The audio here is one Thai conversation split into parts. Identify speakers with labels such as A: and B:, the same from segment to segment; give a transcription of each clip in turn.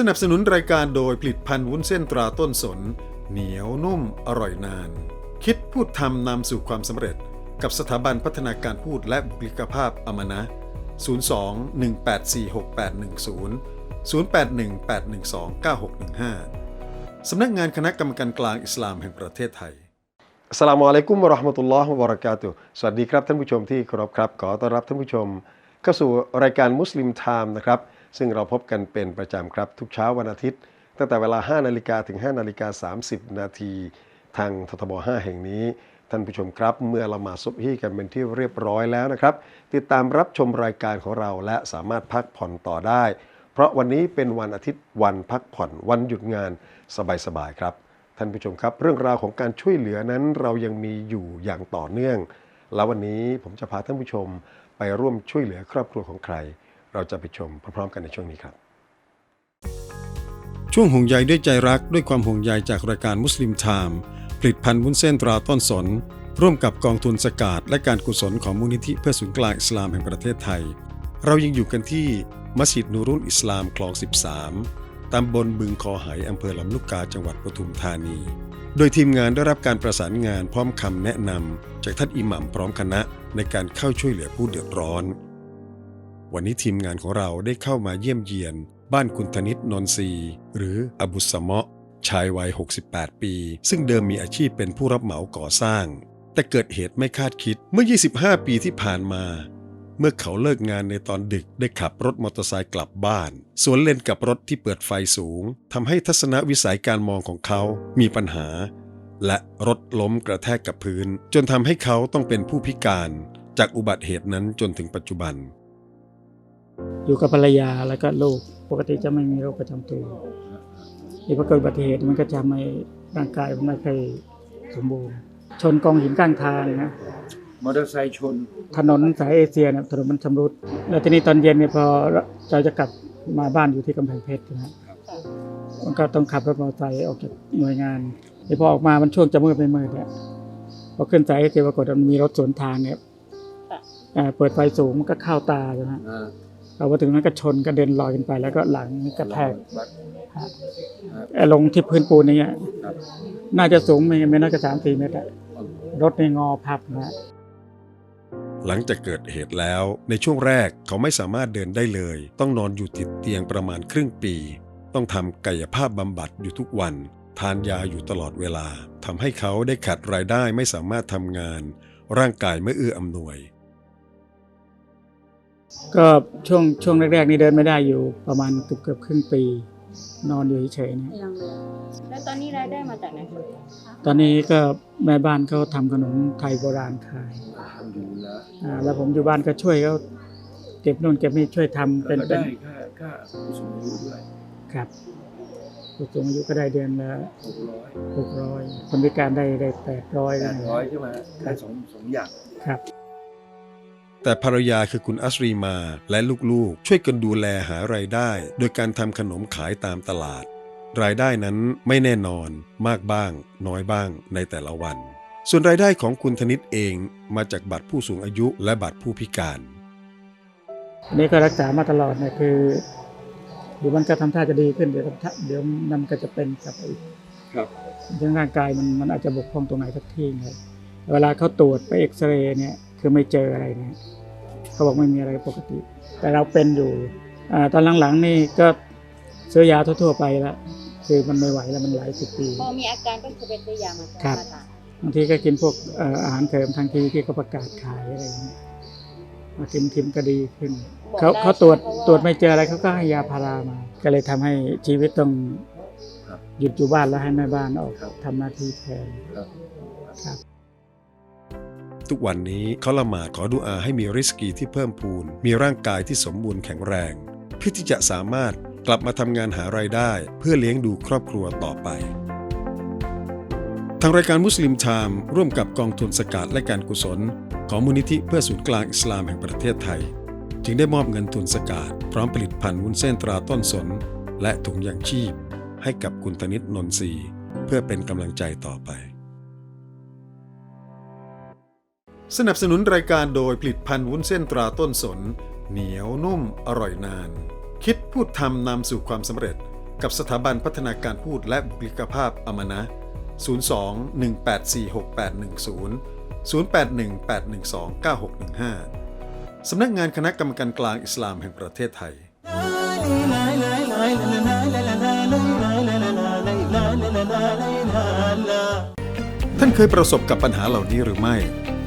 A: สนับสนุนรายการโดยผลิตภัณฑ์วุ้นเส้นตราต้นสน เหนียวนุ่มอร่อยนาน คิดพูดทำนำสู่ความสำเร็จ กับสถาบันพัฒนาการพูดและบุคลิกภาพอมนะ 02-1846810 0818129615 สำนักงานคณะกรรมการกลางอิสลามแห่งประเทศไทย
B: สลามอะลัยกุมวะราะห์มะตุลลอฮ์วะบะเราะกาตุสวัสดีครับท่านผู้ชมที่เคารพครับ ขอต้อนรับท่านผู้ชมเข้าสู่รายการมุสลิมไทม์นะครับ ซึ่งเราพบกันเป็นประจำครับทุกเช้าวันอาทิตย์ ตั้งแต่เวลา 5 นาฬิกาถึง 5 นาฬิกา 30 นาที ทางททบ 5 แห่งนี้ ท่านผู้ชมครับ เมื่อเรามาซุบฮีกันเป็นที่เรียบร้อยแล้วนะครับ ติดตามรับชมรายการของเราและสามารถพักผ่อนต่อได้ เพราะวันนี้เป็นวันอาทิตย์วันพักผ่อน วันหยุดงานสบายๆครับ ท่านผู้ชมครับ เรื่องราวของการช่วยเหลือนั้นเรายังมีอยู่อย่างต่อเนื่อง แล้ววันนี้ผมจะพาท่านผู้ชมไปร่วมช่วยเหลือครอบครัวของใคร เราจะไปชมพร้อมๆกันในช่วงนี้ครับ
A: ช่วงห่วงใยด้วยใจรักด้วยความห่วงใยจากรายการมุสลิมไทม์ผลิตภัณฑ์วุ้นเส้นตราต้นสน ร่วมกับกองทุนสกาดและการกุศลของมูลนิธิเพื่อศูนย์กลางอิสลามแห่งประเทศไทย เรายังอยู่กันที่มัสยิดนูรุลอิสลามคลอง 13 ตำบลบึงคอไหอำเภอลำลูกกาจังหวัดปทุมธานี โดยทีมงานได้รับการประสานงานพร้อมคำแนะนำจากท่านอิหมัมพร้อมคณะในการเข้าช่วยเหลือผู้เดือดร้อน วันนี้ทีมงานของเราได้เข้ามาเยี่ยมเยียน บ้านคุณธนิตนนทรีหรืออบุสมะชายวัย 68 ปี ซึ่งเดิมมีอาชีพเป็นผู้รับเหมาก่อสร้าง แต่เกิดเหตุไม่คาดคิดเมื่อ 25 ปีที่ผ่านมา เมื่อเขาเลิกงานในตอนดึกได้ขับรถมอเตอร์ไซค์กลับบ้าน สวนเลนกับรถที่เปิดไฟสูงทำให้ทัศนวิสัยการมองของเขามีปัญหา และรถล้มกระแทกกับพื้น จนทำให้เขาต้องเป็นผู้พิการ จากอุบัติเหตุนั้นจนถึงปัจจุบัน
C: อยู่กับภรรยาแล้วก็ลูก ปกติจะไม่มีโรคประจำตัวที่พอเกิดอุบัติเหตุมันก็จะไม่ร่างกายไม่ค่อยสมบูรณ์ ชนกองหินข้างทางนะ
D: มอเตอร์ไซค์ชน
C: ถนนสายเอเชียเนี่ยถนนมันชำรุด แล้วทีนี้ตอนเย็นเนี่ยพอเราจะกลับมาบ้านอยู่ที่กำแพงเพชรนะมันก็ต้องขับรถมอเตอร์ไซค์ออกจากหน่วยงานที่พอออกมามันช่วงจะมืดไม่มืดเนี่ยพอขึ้นสายเอเชียปรากฏว่ามันมีรถสวนทางเนี่ยเอ่อเปิดไฟสูงมันก็เข้าตาใช่ไหม
D: อ่า
C: เราพอถึงนั้นก็ชนกระเด็นลอยกันไป แล้วก็หลังกระแทก
D: บัด
C: เอ่อลงที่พื้นปูนอย่างเงี้ย
D: ครับ
C: น่าจะสูงไม่ไม่น่าจะสามสี่เมตรอะรถในงอพับนะ
A: หลังจากเกิดเหตุแล้วในช่วงแรกเขาไม่สามารถเดินได้เลย ต้องนอนอยู่ติดเตียงประมาณครึ่งปี ต้องทำกายภาพบำบัดอยู่ทุกวัน ทานยาอยู่ตลอดเวลาทำให้เขาได้ขาดรายได้ไม่สามารถทำงาน ร่างกายไม่เอื้ออำนวย
C: ก็ช่วงช่วงแรกๆนี่เดินไม่ได้อยู่ประมาณเกือบเกือบครึ่งปี นอนอยู่เฉยๆเนี่ย
E: ยังเลยแล้วตอนนี้รายได้มาจากไหนคะ
C: ตอนนี้ก็แม่บ้านเขาทำขนมไทยโบราณขาย
D: ทำอยู่แล้ว
C: อ่าแล้วผมอยู่บ้านก็ช่วยเขาเก็บนู่นเก็บนี่ช่วยทำ
D: เป็
C: เป็นน
D: ได้
C: เป็น
D: ค่าค่าผู้สูงอายุด้วย
C: ครับผู้สูงอายุก็ได้เดือนละ
D: หกร้อย
C: หกร้อยคนพิการได้ได้แปดร้อย
D: แปดร้อยใช่ไหมได้สองสองอย่าง
C: ครับ
A: แต่ภรรยาคือคุณอัสรีมาและลูกๆ ช่วยกันดูแลหารายได้ โดยการทำขนมขายตามตลาด รายได้นั้นไม่แน่นอนมากบ้าง น้อยบ้างในแต่ละวัน ส่วนรายได้ของคุณธนิตเองมาจากบัตรผู้สูงอายุและบัตรผู้พิการ
C: อันนี้ก็รักษามาตลอดเนี่ยคือเดี๋ยวมันก็ทำท่าจะดีขึ้นเดี๋ยวทำท่าเดี๋ยวมันก็จะเป็นกลับไปอีก
D: ครับ
C: ยังร่างกายมันมันอาจจะบกพร่องตรงไหนสักที่ครับเวลาเขาตรวจไปเอ็กซเรย์เนี่ยคือไม่เจออะไรเนี่ย เขาบอกไม่มีอะไรปกติ แต่เราเป็นอยู่อาตอนหลังๆนี่ก็ซื้อยาทั่วๆไปแล้วคือมันไม่ไหวแล้วมันหลายสิบปี
E: พอมีอาการก็คือไปซื้อยามา
C: ครับ
E: มาทาน
C: บางทีก็กินพวกเอ่ออาหารเสริมทางทีวีที่เขาประกาศขายอะไรอย่างเงี้ยมากินทิมก็ดีขึ้น
E: บอก
C: เขา
E: ได้
C: เขาตรวจ
E: ใช่ไหม
C: ตรวจไม่เจออะไรเขาก็ให้ยาพารามา ก็เลยทำให้ชีวิตต้อง
D: ครับ
C: หยุดอยู่บ้านแล้วให้แม่บ้านออก
D: ครับ
C: ทำหน้าที่แทน
D: ครับ
C: ครับ
A: ทุกวันนี้เขาละหมาดขอดุอาให้มีริสกีที่เพิ่มพูน มีร่างกายที่สมบูรณ์แข็งแรง เพื่อที่จะสามารถกลับมาทำงานหารายได้ เพื่อเลี้ยงดูครอบครัวต่อไป ทางรายการมุสลิมไทม์ร่วมกับกองทุนสกัดและการกุศล ของมูลนิธิเพื่อศูนย์กลางอิสลามแห่งประเทศไทย จึงได้มอบเงินทุนสกัดพร้อมผลิตภัณฑ์วุ้นเส้นตราต้นสน และถุงยางชีพ ให้กับคุณตนิตนนทรีเพื่อเป็นกำลังใจต่อไป สนับสนุนรายการโดยผลิตภัณฑ์วุ้นเส้นตราต้นสน เหนียวนุ่มอร่อยนาน คิดพูดทำนำสู่ความสำเร็จ กับสถาบันพัฒนาการพูดและบุคลิกภาพอมนะ 02 1846810 081 812 9615 สำนักงานคณะกรรมการกลางอิสลามแห่งประเทศไทย ท่านเคยประสบกับปัญหาเหล่านี้หรือไม่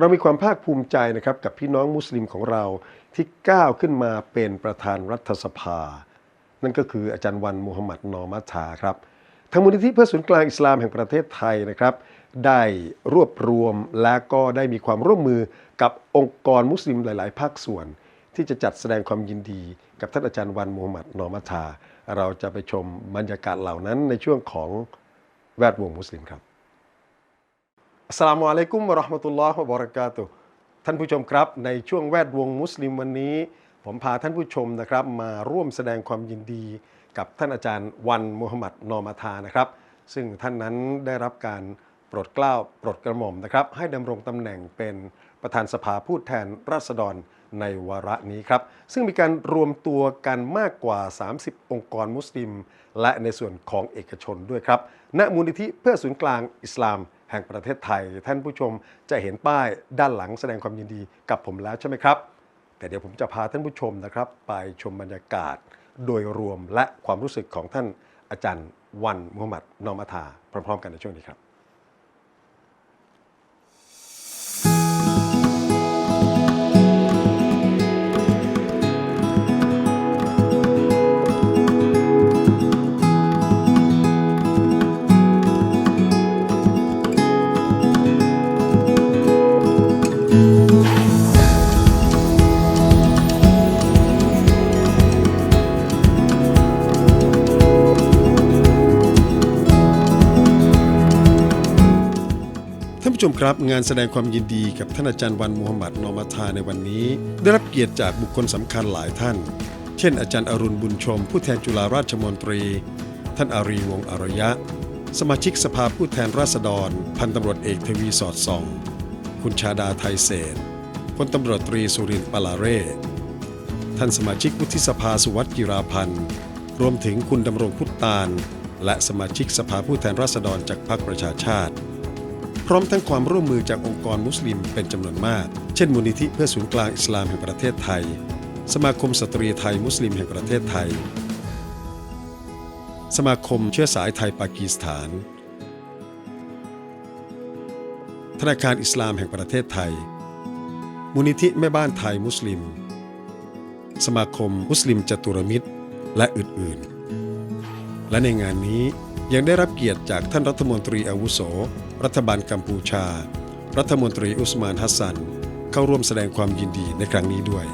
B: เรามีความภาคภูมิใจนะครับกับพี่น้องมุสลิมของเราที่ก้าวขึ้นมาเป็นประธานรัฐสภา นั่นก็คืออาจารย์วันมูฮัมหมัดนอมัชชาครับทางมูลนิธิเพื่อศูนย์กลางอิสลามแห่งประเทศไทยนะครับ ได้รวบรวมและก็ได้มีความร่วมมือกับองค์กรมุสลิมหลาย ๆ ภาคส่วน ที่จะจัดแสดงความยินดี กับท่านอาจารย์วันมูฮัมหมัดนอมัชชา เราจะไปชมบรรยากาศเหล่านั้นในช่วงของแวดวงมุสลิมครับ อัสลามุอะลัยกุมวะราะห์มะตุลลอฮ์วะบะเราะกาตุท่านผู้ชมครับ ในช่วงแวดวงมุสลิมวันนี้ ผมพาท่านผู้ชมนะครับ มาร่วมแสดงความยินดี กับท่านอาจารย์วันมุฮัมหมัดนอมาทานะครับ ซึ่งท่านนั้นได้รับการโปรดเกล้าโปรดกระหม่อมนะครับ ให้ดำรงตำแหน่งเป็นประธานสภาผู้แทนราษฎรในวาระนี้ครับ ซึ่งมีการรวมตัวกันมากกว่า 30 องค์กรมุสลิม และในส่วนของเอกชนด้วยครับณมูลนิธิเพื่อศูนย์กลางอิสลาม แห่งประเทศไทย ท่านผู้ชมจะเห็นป้ายด้านหลังแสดงความยินดีกับผมแล้วใช่ไหมครับ แต่เดี๋ยวผมจะพาท่านผู้ชมนะครับ ไปชมบรรยากาศ โดยรวมและความรู้สึกของท่านอาจารย์วันมุฮัมมัดนอมาทาพร้อมๆ กันในช่วงนี้ครับ
A: ผู้ชมครับ งานแสดงความยินดีกับท่านอาจารย์วันมูฮัมหมัดนอมาทาในวันนี้ ได้รับเกียรติจากบุคคลสำคัญหลายท่าน เช่น อาจารย์อรุณบุญชม ผู้แทนจุฬาราชมนตรี ท่านอารีวงอารยะ สมาชิกสภาผู้แทนราษฎร พันตำรวจเอกทวีสอดส่อง คุณชาดาไทยเศษพลตำรวจตรีสุรินทร์ปลาเร่ท่านสมาชิกวุฒิสภาสุวัสดิ์กิราพันธ์รวมถึงคุณดำรงพุตตานและสมาชิกสภาผู้แทนราษฎรจากพรรคประชาชาติ ร้อมทั้งความร่วมมือจากองค์กรมุสลิมเป็นจำนวนมาก เช่น มูลนิธิเพื่อศูนย์กลางอิสลามแห่งประเทศไทย สมาคมสตรีไทยมุสลิมแห่งประเทศไทย สมาคมเชื้อสายไทยปากีสถาน ธนาคารอิสลามแห่งประเทศไทย มูลนิธิแม่บ้านไทยมุสลิม สมาคมมุสลิมจตุรมิตร และอื่นๆ และในงานนี้ยังได้รับเกียรติจากท่านรัฐมนตรีอาวุโส รัฐบาลกัมพูชา รัฐมนตรีอุสมานฮัสซัน เข้าร่วมแสดงความยินดีในครั้งนี้ด้วย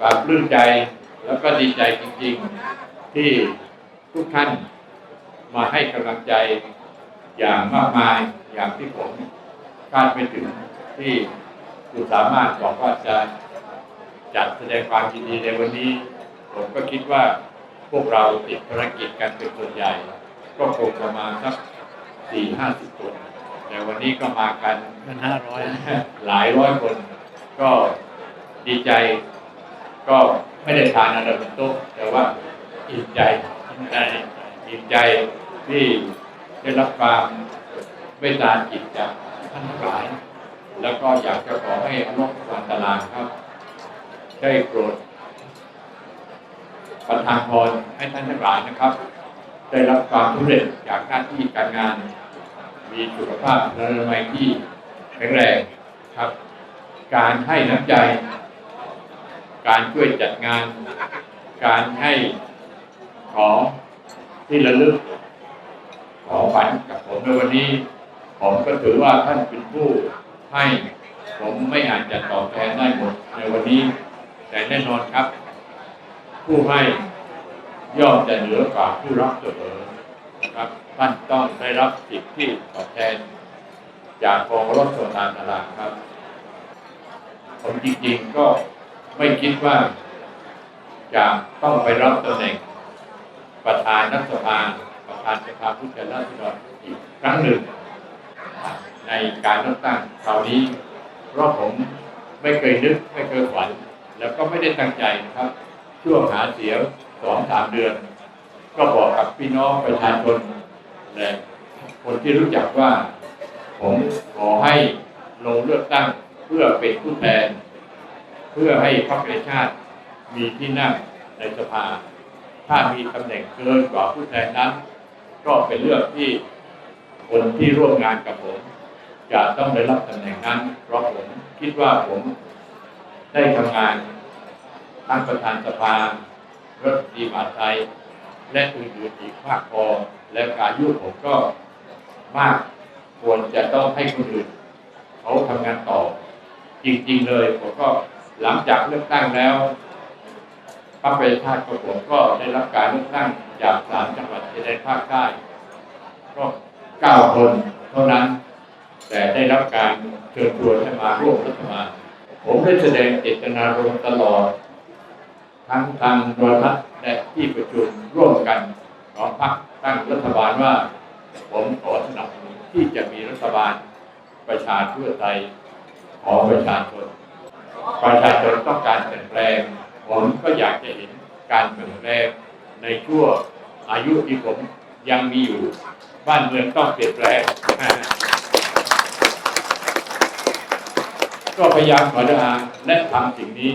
F: ปลาบปลื้มใจแล้วก็ดีใจจริงๆ ที่ทุกท่านมาให้กำลังใจอย่างมากมายอย่างที่ผมคาดไม่ถึงที่คุณสามารถบอกว่าจะจัดแสดงความยินดีในวันนี้ ผมก็คิดว่าพวกเราติดภารกิจกันเป็นส่วนใหญ่ ก็คงประมาณสักสี่ห้าสิบคน แต่วันนี้ก็มากัน
G: มันห้าร้อย
F: หลายร้อยคน ก็ดีใจ ก็ไม่ได้ทานอะไรบนโต๊ะแต่ว่าอิ่มใจอิ่มใจอิ่มใจที่ได้รับความเมตตาจิตจากท่านทั้งหลาย แล้วก็อยากจะขอให้อนุรักวันตารางครับ ได้โปรดประทานพรให้ท่านทั้งหลายนะครับ ได้รับความสำเร็จจากหน้าที่การงาน มีสุขภาพและอนามัยที่แข็งแรงครับ การให้น้ำใจ การช่วยจัดงาน การให้ของที่ระลึกของฝันกับผมในวันนี้ ผมก็ถือว่าท่านเป็นผู้ให้ผมไม่อาจจะตอบแทนได้หมดในวันนี้ แต่แน่นอนครับ ผู้ให้ย่อมจะเหนือกว่าผู้รับเสมอครับท่านต้องได้รับสิที่ตอบแทน จากกองรถโซนานตลาดครับ ผมจริงๆก็ ไม่คิดว่าจะต้องไปรับตำแหน่งประธานรัฐสภาประธานสภาผู้แทนราษฎรอีกครั้งหนึ่ง ในการเลือกตั้งคราวนี้ เพราะผมไม่เคยนึกไม่เคยฝัน แล้วก็ไม่ได้ตั้งใจนะครับ ช่วงหาเสียงสองสามเดือน ก็บอกกับพี่น้องประชาชนและคนที่รู้จักว่า ผมขอให้ลงเลือกตั้งเพื่อเป็นผู้แทน เพื่อให้พรรคประชาชาติมีที่นั่งในสภา ถ้ามีตำแหน่งเกินกว่าผู้แทนนั้น ก็เป็นเรื่องที่คนที่ร่วมงานกับผม จะต้องได้รับตำแหน่งนั้น เพราะผมคิดว่าผมได้ทำงานทั้งประธานสภารัฐมนตรีมาไทย และอื่นๆอีกมากพอและการยุ่ผมก็มากควรจะต้องให้คนอื่น เขาทำงานต่อ จริง ๆ เลยผมก็ หลังจากเลือกตั้งแล้วพรรคประชาชาติของผมก็ได้รับการเลือกตั้งจากสามจังหวัดชายแดนภาคใต้ก็เก้าคนเท่านั้น แต่ได้รับการเชิญชวนให้มาร่วมรัฐบาลผมได้แสดงเจตนารมณ์ตลอด ทั้งทางโทรทัศน์และที่ประชุมร่วมกันของพรรคตั้งรัฐบาลว่า ผมขอสนับสนุนที่จะมีรัฐบาลประชาธิปไตยของประชาชน ประชาชนต้องการเปลี่ยนแปลง ผมก็อยากจะเห็นการเปลี่ยนแปลงในช่วงอายุที่ผมยังมีอยู่ บ้านเมืองต้องเปลี่ยนแปลง ก็พยายามขอทานและทำสิ่งนี้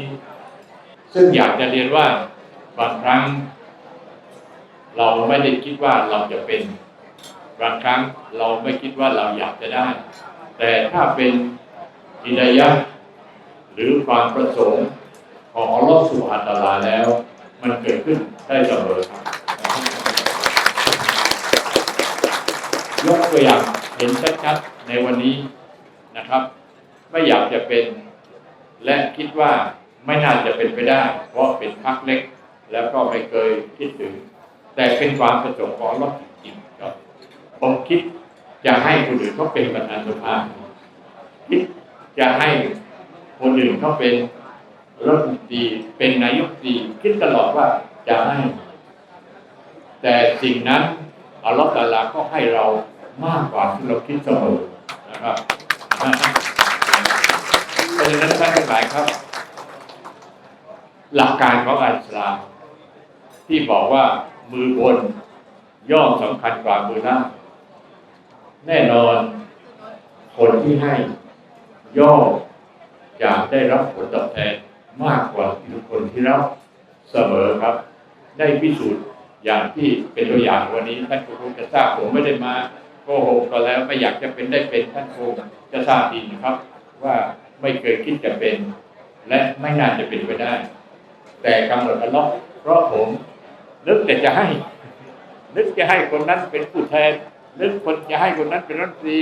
F: ซึ่งอยากจะเรียนว่าบางครั้ง เราไม่ได้คิดว่าเราจะเป็น บางครั้งเราไม่คิดว่าเราอยากจะได้ แต่ถ้าเป็นอิดายะห์ รือความประสงค์ของอัลลอฮฺสุบฮานตะอาลาแล้ว มันเกิดขึ้นได้เสมอครับยกตัวอย่างเห็นชัดๆในวันนี้นะครับ ไม่อยากจะเป็น และคิดว่าไม่น่าจะเป็นไปได้ เพราะเป็นพรรคเล็ก แล้วก็ไม่เคยคิดถึง แต่เป็นความประสงค์ของอัลลอฮฺจริงๆครับผมคิดจะให้คนอื่นเขาเป็นประธานสภาคิดจะให้ คนอื่นเขาเป็นรัฐมนตรีเป็นนายกรัฐมนตรีคิดตลอดว่าจะให้ แต่สิ่งนั้นอัลลอฮฺตะอาลาก็ให้เรามากกว่าที่เราคิดเสมอนะครับเพราะฉะนั้นท่านทั้งหลายครับ หลักการของอัลอิสลามที่บอกว่ามือบนย่อมสำคัญกว่ามือล่างแน่นอน คนที่ให้ย่อม จะได้รับผลตอบแทนมากกว่าทุกคนที่รับเสมอครับ ได้พิสูจน์อย่างที่เป็นตัวอย่างวันนี้ท่านคงจะทราบผมไม่ได้มาโกหกก็แล้วไม่อยากจะเป็นได้เป็นท่านคงจะทราบดีนะครับ ว่าไม่เคยคิดจะเป็น และไม่น่าจะเป็นไปได้ แต่กำหนดอัลลอฮ์เพราะผมนึกแต่จะให้ นึกจะให้คนนั้นเป็นผู้แทนนึกคนจะให้คนนั้นเป็นรัฐมนตรี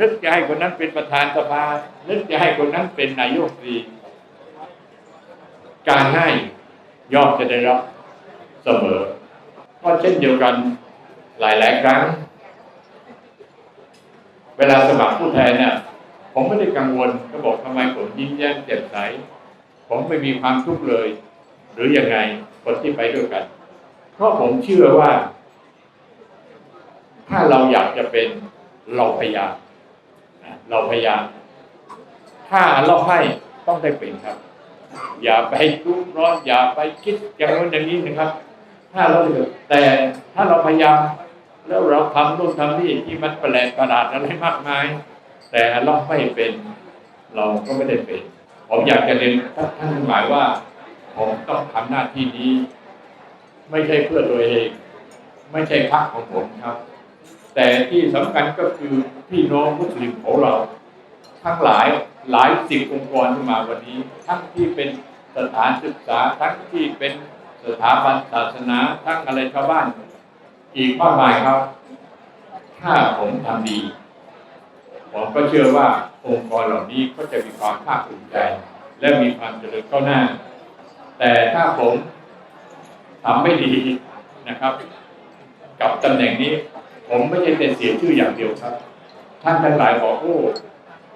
F: นึกจะให้คนนั้นเป็นประธานสภา นึกจะให้คนนั้นเป็นนายกรีการให้ย่อมจะได้รับเสมอ ก็เช่นเดียวกันหลาย ๆ ครั้ง เวลาสมัครผู้แทนเนี่ยผมไม่ได้กังวลก็บอกทำไมผมยิ้มแย้มแจ่มใส ผมไม่มีความทุกข์เลย หรือยังไงคนที่ไปด้วยกัน เพราะผมเชื่อว่า ถ้าเราอยากจะเป็นเราพยายาม เราพยายามถ้าเราให้ต้องได้เป็นครับ อย่าไปทุกข์ร้อนอย่าไปคิดอย่างนู้นอย่างนี้นะครับ ถ้าเราแต่ถ้าเราพยายามแล้วเราทำนู่นทำนี่ที่มันแปลกประหลาดอะไรมากมาย แต่เราไม่เป็น เราก็ไม่ได้เป็น ผมอยากจะเรียนท่านท่านหลายว่า ผมต้องทำหน้าที่นี้ ไม่ใช่เพื่อตัวเอง ไม่ใช่พรรคของผมครับ แต่ที่สำคัญก็คือ พี่น้องมุสลิมของเรา ทั้งหลายหลายสิบองค์กรที่มาวันนี้ ทั้งที่เป็นสถานศึกษาทั้งที่เป็นสถาบันศาสนาทั้งอะไรชาวบ้าน อีกมากมายครับ ถ้าผมทำดีผมก็เชื่อว่าองค์กรเหล่านี้ก็จะมีความภาคภูมิใจ และมีความเจริญก้าวหน้า แต่ถ้าผมทำไม่ดีนะครับ กับตำแหน่งนี้ ผมไม่ใช่แต่เสียชื่ออย่างเดียวครับ ท่านทั้งหลายบอกโอ้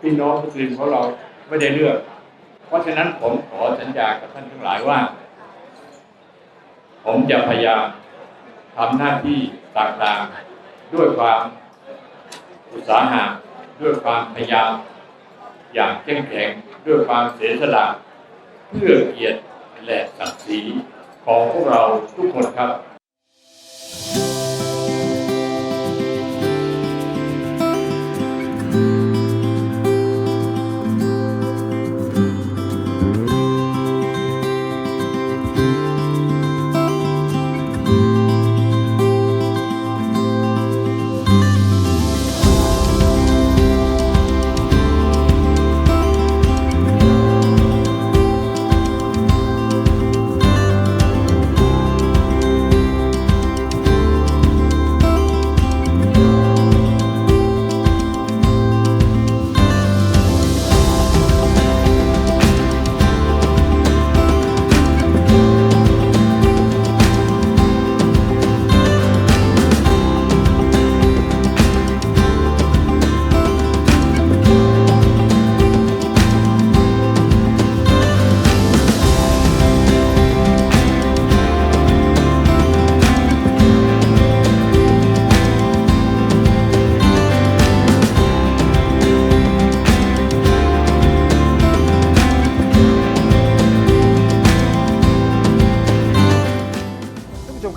F: พี่น้องมุสลิมของเราไม่ได้เลือก เพราะฉะนั้นผมขอสัญญากับท่านทั้งหลายว่า ผมจะพยายามทำหน้าที่ต่างๆ ด้วยความอุตสาหะด้วยความพยายาม อย่างเข้มแข็งด้วยความเสียสละเพื่อเกียรติและศักดิ์ศรีของพวกเราทุกคนครับ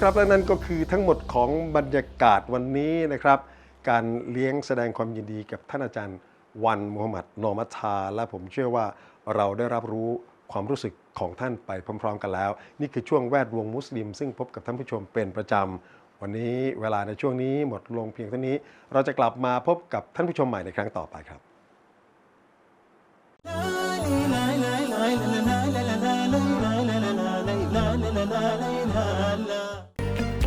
B: ครับและนั่นก็คือทั้งหมดของบรรยากาศวันนี้นะครับ การเลี้ยงแสดงความยินดีกับท่านอาจารย์วันมุฮัมหมัดนอมัทาและผมเชื่อว่าเราได้รับรู้ความรู้สึกของท่านไปพร้อม ๆ กันแล้ว นี่คือช่วงแวดวงมุสลิม ซึ่งพบกับท่านผู้ชมเป็นประจำวันนี้เวลาในช่วงนี้หมดลงเพียงเท่านี้ เราจะกลับมาพบกับท่านผู้ชมใหม่ในครั้งต่อไปครับ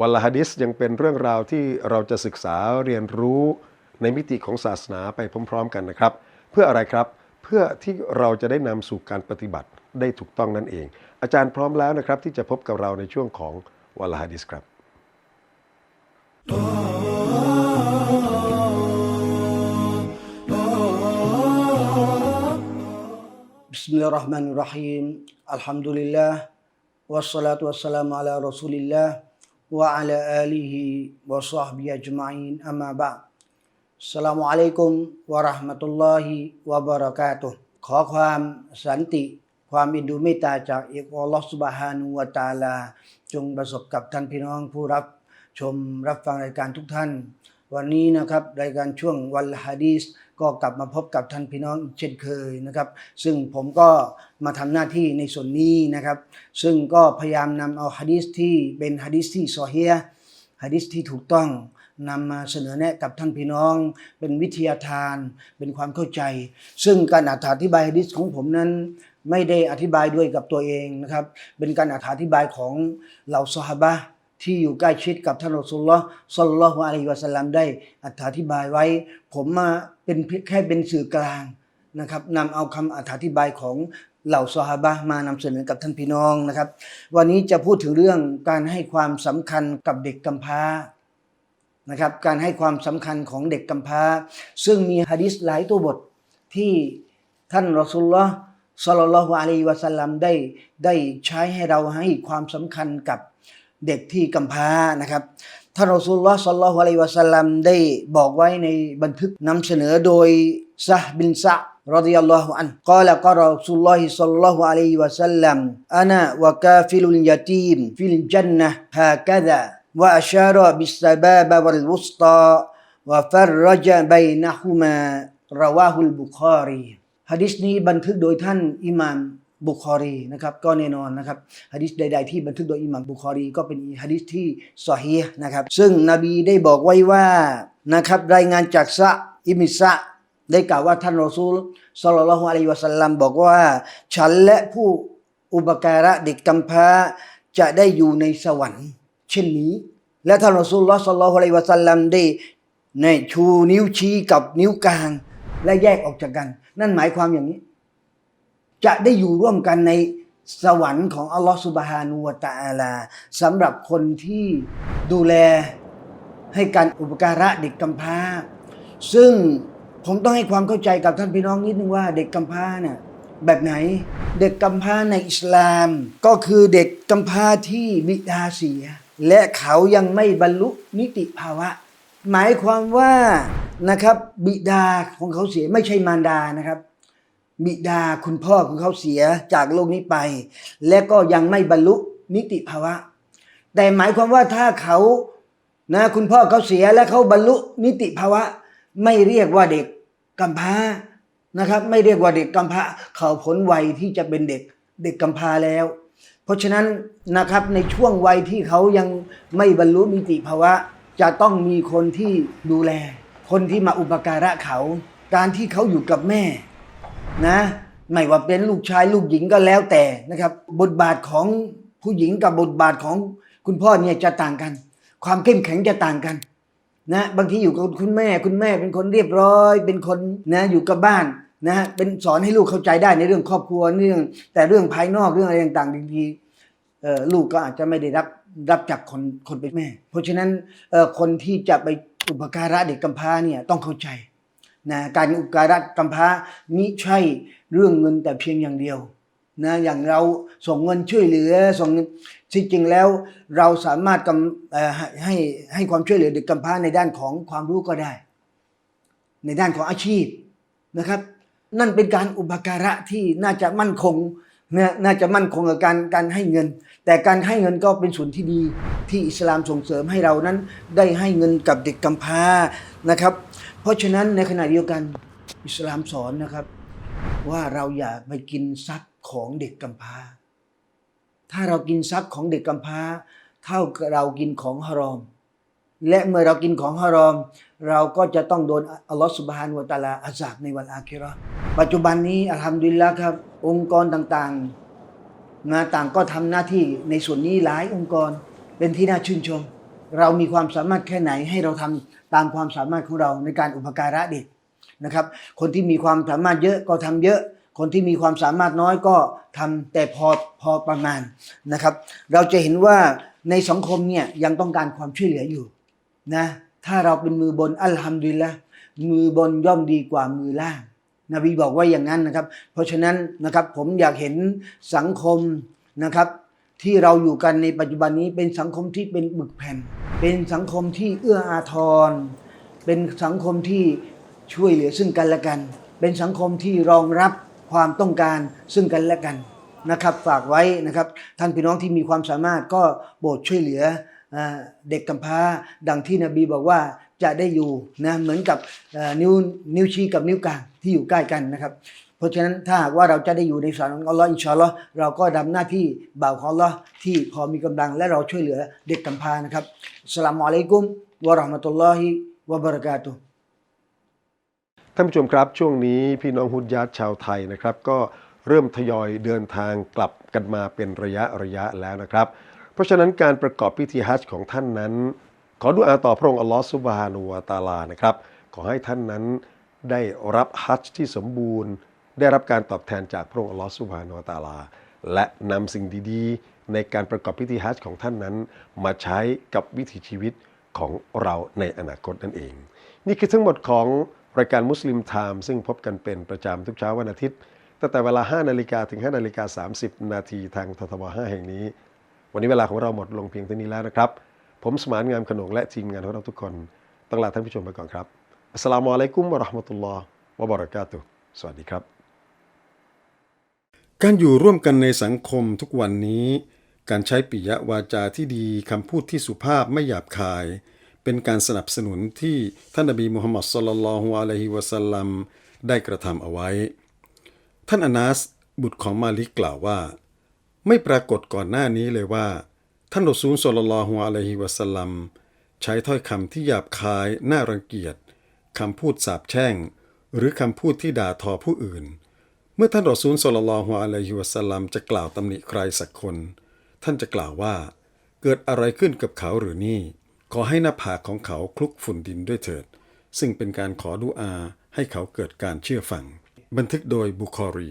B: วัละฮะดิษยังเป็นเรื่องราวที่เราจะศึกษาเรียนรู้ในมิติของศาสนาไปพร้อม ๆ กันนะครับ เพื่ออะไรครับเพื่อที่เราจะได้นำสู่การปฏิบัติได้ถูกต้องนั่นเอง อาจารย์พร้อมแล้วนะครับ ที่จะพบกับเราในช่วงของวัละฮะดิษครับ
G: بسم الله الرحمن الرحيم الحمد لله والصلاة والسلام على رسول الله وعلى آله وصحبه أجمعين أما بعد السلام عليكم ورحمة الله وبركاته ขอความสันติ ความอินดูเมตตาจากเอกอัลลอฮฺสุบฮานุวะตะอาลา จงประสบกับท่านพี่น้องผู้รับชมรับฟังรายการทุกท่าน วันนี้นะครับรายการช่วงวันละฮะดีส ก็กลับมาพบกับท่านพี่น้องเช่นเคยนะครับ ซึ่งผมก็มาทำหน้าที่ในส่วนนี้นะครับ ซึ่งก็พยายามนำเอาฮะดีสที่เป็นฮะดีสที่ซอเฮีฮ์ฮะดีสที่ถูกต้องนำมาเสนอแนะกับท่านพี่น้อง เป็นวิทยาทาน เป็นความเข้าใจ ซึ่งการอธิบายฮะดีสของผมนั้นไม่ได้อธิบายด้วยกับตัวเองนะครับ เป็นการอธิบายของเหล่าซอฮาบะ ที่อยู่ใกล้ชิดกับท่านรอสูลุลลอฮ์ศ็อลลัลลอฮุอะลัยฮิวะสัลลัมได้อธิบายไว้ ผมมาเป็นแค่เป็นสื่อกลางนะครับนำเอาคำอธิบายของเหล่าซอฮาบะมานำเสนอกับท่านพี่น้องนะครับ วันนี้จะพูดถึงเรื่องการให้ความสำคัญกับเด็กกำพร้านะครับการให้ความสำคัญของเด็กกำพร้า ซึ่งมีฮะดิษหลายตัวบทที่ท่านรอสุลลอฮ์ศ็อลลัลลอฮุอะลัยฮิวะสัลลัมได้ได้ใช้ให้เราให้ความสำคัญกับ เด็กที่กำพร้านะครับท่านรอซูลุลลอฮ์ศ็อลลัลฮุอะลัยวะสัลลัมได้บอกไว้ในบันทึกนำเสนอโดยซะห์บินซะรดิยัลลอฮุอันกล่าวกรอซูลุลลอฮิศ็อลลัลลอฮุอะลัยฮิวะสัลลัมอานะวะกาฟิลุลยะตีมฟิลจันนะฮ์ฮากะซาวะอัชาระบิสซะบาบะวัลวุสตาวะฟัรรจะบัยนะฮุมาราวาฮุลบุคอรีฮะดิษนี้บันทึกโดยท่านอิหม่าม บุคอรีนะครับก็แน่นอนนะครับฮะดิษใด ๆ ที่บันทึกโดยอิหม่ามบุคอรีก็เป็นฮะดิษที่ซอฮีฮ์นะครับ ซึ่งนบีได้บอกไว้ว่านะครับรายงานจากซะอิมิซะได้กล่าวว่าท่านรอซูลศ็อลลัลฮุอะลัยวะสัลลัมบอกว่า ฉันและผู้อุปการะเด็กกำพร้าจะได้อยู่ในสวรรค์ เช่นนี้ และท่านรอซูลลอฮ์ศ็อลลัลฮุอะลัยวะสัลลัมได้ในชูนิ้วชี้กับนิ้วกลาง และแยกออกจากกัน นั่นหมายความอย่างนี้ จะได้อยู่ร่วมกันในสวรรค์ของอัลลอฮฺสุบฮานูวะตะอาลาสำหรับคนที่ดูแลให้การอุปการะเด็กกำพร้า ซึ่งผมต้องให้ความเข้าใจกับท่านพี่น้องนิดนึงว่าเด็กกำพร้าเนี่ยแบบไหน เด็กกำพร้าในอิสลาม ก็คือเด็กกำพร้าที่บิดาเสีย และเขายังไม่บรรลุนิติภาวะ หมายความว่านะครับบิดาของเขาเสียไม่ใช่มารดานะครับ บิดาคุณพ่อของเขาเสียจากโลกนี้ไป และก็ยังไม่บรรลุนิติภาวะ แต่หมายความว่าถ้าเขานะคุณพ่อเขาเสียและเขาบรรลุนิติภาวะ ไม่เรียกว่าเด็กกำพร้านะครับ ไม่เรียกว่าเด็กกำพร้าเขาพ้นวัยที่จะเป็นเด็กเด็กกำพร้าแล้ว เพราะฉะนั้นนะครับในช่วงวัยที่เขายังไม่บรรลุนิติภาวะ จะต้องมีคนที่ดูแล คนที่มาอุปการะเขา การที่เขาอยู่กับแม่ นะไม่ว่าเป็นลูกชายลูกหญิงก็แล้วแต่นะครับ บทบาทของผู้หญิงกับบทบาทของคุณพ่อเนี่ยจะต่างกัน ความเข้มแข็งจะต่างกันนะบางทีอยู่กับคุณแม่คุณแม่เป็นคนเรียบร้อย เป็นคนนะอยู่กับบ้านนะเป็นสอนให้ลูกเข้าใจได้ในเรื่องครอบครัวเรื่อง แต่เรื่องภายนอกเรื่องอะไรต่างๆบางทีลูกก็อาจจะไม่ได้รับรับจากคนคนเป็นแม่ เพราะฉะนั้นคนที่จะไปอุปการะเด็กกำพร้าเนี่ยต้องเข้าใจ นะการอุปการะกำพร้ามิใช่เรื่องเงินแต่เพียงอย่างเดียวนะอย่างเราส่งเงินช่วยเหลือส่งเงินที่จริงแล้วเราสามารถกำให้ให้ให้ความช่วยเหลือเด็กกำพร้าในด้านของความรู้ก็ได้ ในด้านของอาชีพนะครับ นั่นเป็นการอุปการะที่น่าจะมั่นคงนะน่าจะมั่นคงกับการการให้เงิน แต่การให้เงินก็เป็นส่วนที่ดีที่อิสลามส่งเสริมให้เรานั้นได้ให้เงินกับเด็กกำพร้านะครับ เพราะฉะนั้นในขณะเดียวกันอิสลามสอนนะครับ ว่าเราอย่าไปกินทรัพย์ของเด็กกำพร้า ถ้าเรากินทรัพย์ของเด็กกำพร้า เท่ากับเรากินของฮารอม และเมื่อเรากินของฮารอม เราก็จะต้องโดนอัลลอฮฺสุบฮานวะตาลาอาซาบในวันอาคิราะปัจจุบันนี้อัลฮัมดุลิลละครับ องค์กรต่างๆนะต่างก็ทำหน้าที่ในส่วนนี้หลายองค์กรเป็นที่น่าชื่นชม เรามีความสามารถแค่ไหนให้เราทำ ตามความสามารถของเราในการอุปการะเด็กนะครับ คนที่มีความสามารถเยอะก็ทำเยอะ คนที่มีความสามารถน้อยก็ทำแต่พอพอประมาณนะครับ เราจะเห็นว่าในสังคมเนี่ยยังต้องการความช่วยเหลืออยู่นะถ้าเราเป็นมือบนอัลฮัมดุลิละมือบนย่อมดีกว่ามือล่างนบีบอกว่าอย่างนั้นนะครับ เพราะฉะนั้นนะครับผมอยากเห็นสังคมนะครับ ที่เราอยู่กันในปัจจุบันนี้เป็นสังคมที่เป็นบึกแผ่น เป็นสังคมที่เอื้ออาทร เป็นสังคมที่ช่วยเหลือซึ่งกันและกัน เป็นสังคมที่รองรับความต้องการซึ่งกันและกันนะครับฝากไว้นะครับท่านพี่น้องที่มีความสามารถก็โปรดช่วยเหลืออเด็กกำพร้าดังที่นบีบอกว่าจะได้อยู่นะเหมือนกับนิ้วนิ้วชี้กับนิ้วกลางที่อยู่ใกล้กันนะครับ เพราะฉะนั้นถ้าหากว่าเราจะได้อยู่ในสวนของอัลลอฮ์อินชาอัลลอฮ์เราก็ทำหน้าที่บ่าวของอัลลอฮ์ที่พอมีกำลังและเราช่วยเหลือเด็กกำพร้านะครับสลามุอะลัยกุมวะราะห์มะตุลลอฮิวะบะเราะกาตุ
B: ท่านผู้ชมครับช่วงนี้พี่น้องฮุดญาตชาวไทยนะครับ ก็เริ่มทยอยเดินทางกลับกันมาเป็นระยะระยะแล้วนะครับ เพราะฉะนั้นการประกอบพิธีฮัจญ์ของท่านนั้น ขอดุอาต่อพระองค์อัลลอฮฺซุบฮานุวะตาลานะครับ ขอให้ท่านนั้นได้รับฮัจญ์ที่สมบูรณ์ ได้รับการตอบแทนจากพระองค์อัลลอฮฺซุบฮานุตาลา และนำสิ่งดีๆ ในการประกอบพิธีฮัจญ์ของท่านนั้น มาใช้กับวิถีชีวิตของเราในอนาคตนั่นเอง นี่คือทั้งหมดของรายการมุสลิมไทม์ซึ่งพบกันเป็นประจำทุกเช้าวันอาทิตย์ตั้งแต่เวลา 5 นาฬิกาถึง 5 นาฬิกา 30 นาทีทางททบ5แห่งนี้ วันนี้เวลาของเราหมดลงเพียงเท่านี้แล้วนะครับ ผมสมานงามขนงและทีมงานของเราทุกคนต้องลาท่านผู้ชมไปก่อนครับอัสสลามุอะลัยกุมวะราะห์มะตุลลอฮ์วะบะเราะกาตุฮ์สวัสดีครับ
A: การอยู่ร่วมกันในสังคมทุกวันนี้ การใช้ปิยวาจาที่ดีคำพูดที่สุภาพไม่หยาบคาย เป็นการสนับสนุนที่ท่านนบีมุฮัมมัดสลลัลฮุอะลัยฮิวะสัลลัมได้กระทำเอาไว้ ท่านอนัสบุตรของมาลิกกล่าวว่า ไม่ปรากฏก่อนหน้านี้เลยว่า ท่านรอซูลสลลัลฮุอะลัยฮิวะสัลลัมใช้ถ้อยคำที่หยาบคายน่ารังเกียจคำพูดสาปแช่ง หรือคำพูดที่ด่าทอผู้อื่น มื่อท่านรอซูลสลลัลลอฮุอะลัยฮิวะสัลลัมจะกล่าวตำหนิใครสักคน ท่านจะกล่าวว่า เกิดอะไรขึ้นกับเขาหรือนี่ ขอให้หน้าผากของเขาคลุกฝุ่นดินด้วยเถิด ซึ่งเป็นการขอดุอาให้เขาเกิดการเชื่อฟัง บันทึกโดยบุคอรี